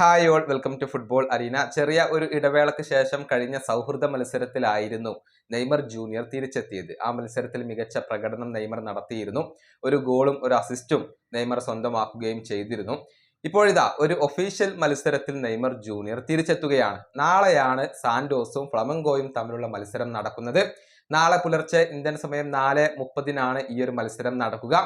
Hi all welcome to football arena. ചെറിയ ഒരു ഇടവേളയ്ക്ക് ശേഷം കഴിഞ്ഞ സൗഹൃദ മത്സരത്തിലായിരുന്നു നെയ്മർ ജൂനിയർ തിരിച്ചെത്തിയത്. ആ മത്സരത്തിൽ മികച്ച പ്രകടനം നെയ്മർ നടത്തിയിരുന്നു. ഒരു ഗോളും ഒരു അസിസ്റ്റും നെയ്മർ സ്വന്തമാക്കുകയും ചെയ്തിരുന്നു. ഇപ്പോഴിതാ ഒരു ഒഫീഷ്യൽ മത്സരത്തിൽ നെയ്മർ ജൂനിയർ തിരിച്ചെത്തുകയാണ്. നാളെയാണ് സാൻഡോസും ഫ്ലമങ്കോയും തമ്മിലുള്ള മത്സരം നടക്കുന്നത്. നാളെ പുലർച്ചെ ഇന്ത്യൻ സമയം നാല് മുപ്പതിനാണ് ഈ ഒരു മത്സരം നടക്കുക.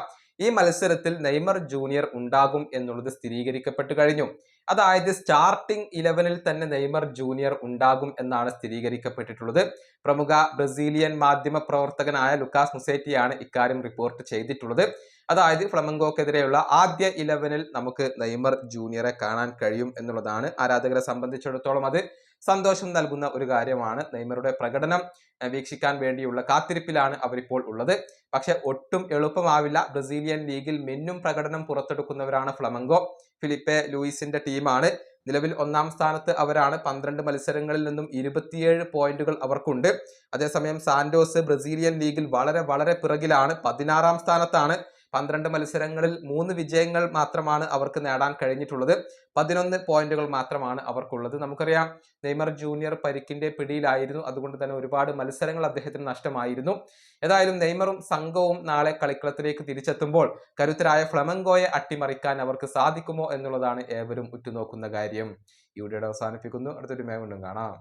ഈ മത്സരത്തിൽ നെയ്മർ ജൂനിയർ ഉണ്ടാകും എന്നുള്ളത് സ്ഥിരീകരിക്കപ്പെട്ടു കഴിഞ്ഞു. അതായത് സ്റ്റാർട്ടിംഗ് ഇലവനിൽ തന്നെ നെയ്മർ ജൂനിയർ ഉണ്ടാകും എന്നാണ് സ്ഥിരീകരിക്കപ്പെട്ടിട്ടുള്ളത്. പ്രമുഖ ബ്രസീലിയൻ മാധ്യമ പ്രവർത്തകനായ ലുക്കാസ് മുസേറ്റിയാണ് ഇക്കാര്യം റിപ്പോർട്ട് ചെയ്തിട്ടുള്ളത്. അതായത് ഫ്ലമങ്കോക്കെതിരെയുള്ള ആദ്യ ഇലവനിൽ നമുക്ക് നെയ്മർ ജൂനിയറെ കാണാൻ കഴിയും എന്നുള്ളതാണ് ആരാധകരെ സംബന്ധിച്ചിടത്തോളം അത്. സന്തോഷം നൽകുന്ന ഒരു കാര്യമാണ്. നെയ്മറുടെ പ്രകടനം വീക്ഷിക്കാൻ വേണ്ടിയുള്ള കാത്തിരിപ്പിലാണ് അവരിപ്പോൾ ഉള്ളത്. പക്ഷെ ഒട്ടും എളുപ്പമാവില്ല. ബ്രസീലിയൻ ലീഗിൽ മിന്നും പ്രകടനം പുറത്തെടുക്കുന്നവരാണ് ഫ്ലമങ്കോ ഫിലിപ്പെ ലൂയിസിന്റെ ടീമാണ്. നിലവിൽ ഒന്നാം സ്ഥാനത്ത് അവരാണ്. പന്ത്രണ്ട് മത്സരങ്ങളിൽ നിന്നും ഇരുപത്തിയേഴ് പോയിന്റുകൾ അവർക്കുണ്ട്. അതേസമയം സാന്റോസ് ബ്രസീലിയൻ ലീഗിൽ വളരെ വളരെ പിറകിലാണ്. പതിനാറാം സ്ഥാനത്താണ്. പന്ത്രണ്ട് മത്സരങ്ങളിൽ മൂന്ന് വിജയങ്ങൾ മാത്രമാണ് അവർക്ക് നേടാൻ കഴിഞ്ഞിട്ടുള്ളത്. പതിനൊന്ന് പോയിന്റുകൾ മാത്രമാണ് അവർക്കുള്ളത്. നമുക്കറിയാം നെയ്മർ ജൂനിയർ പരിക്കിന്റെ പിടിയിലായിരുന്നു. അതുകൊണ്ട് തന്നെ ഒരുപാട് മത്സരങ്ങൾ അദ്ദേഹത്തിന് നഷ്ടമായിരുന്നു. ഏതായാലും നെയ്മറും സംഘവും നാളെ കളിക്കളത്തിലേക്ക് തിരിച്ചെത്തുമ്പോൾ കരുത്തരായ ഫ്ലമങ്കോയെ അട്ടിമറിക്കാൻ അവർക്ക് സാധിക്കുമോ എന്നുള്ളതാണ് ഏവരും ഉറ്റുനോക്കുന്ന കാര്യം. ഈ അവസാനിപ്പിക്കുന്നു. അടുത്തൊരു മേമുണ്ടും കാണാം.